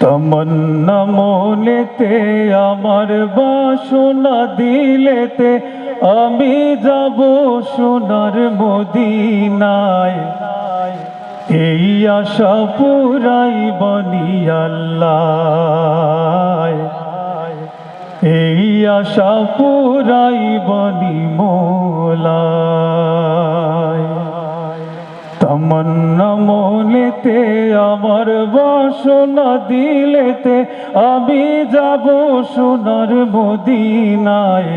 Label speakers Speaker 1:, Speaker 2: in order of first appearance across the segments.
Speaker 1: তমন্না মনেতে, আমার বাসনা দিলেতে, আমি যাব সোনার মদিনায়। এই আশা পুরাই বনি আল্লাহ। এই আশা পুরাই বনি মোলায় তমন্না আমার বাসনা দিলেতে আমি যাব সোনার মদিনায়।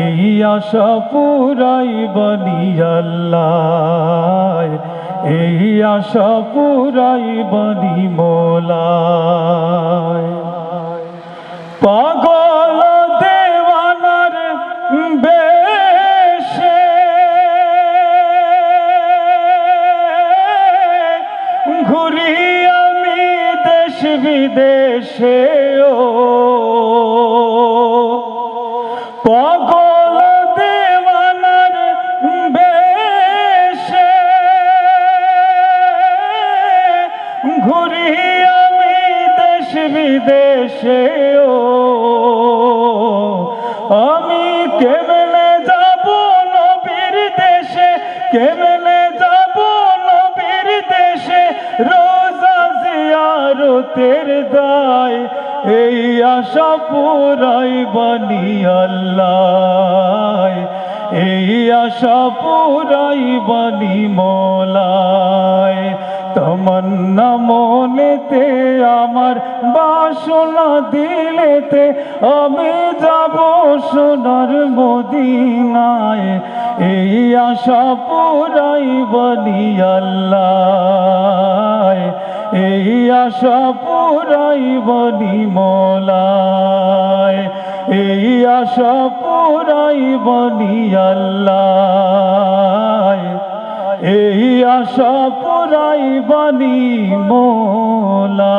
Speaker 1: এই আশা পুরাই বনি আল্লাহ এই আশা পুরাই বনি মোলায়। পাগল ঘুরি আমি দেশ বিদেশে, ও। পাগল দেওয়ানার বেশে। ঘুরি আমি দেশ বিদেশে, ও। আমি কেমনে যাব নবীর দেশে কেমনে রোজা জিয়ারতের দায়, এই আশা পুরাই বানি আল্লাহ এই আশা পুরাই বানি মোলায় তমন্না মনেতে, আমার বাসনা দিলেতে, আমি যাব সোনার মদিনায়। এই আশা পুরাই বনি আল্লাহ। এই আশা পুরাই বনি মোলায়। এই আশা পুরাই বনি আল্লাহ। এই আশা পুরাই বানি মোলা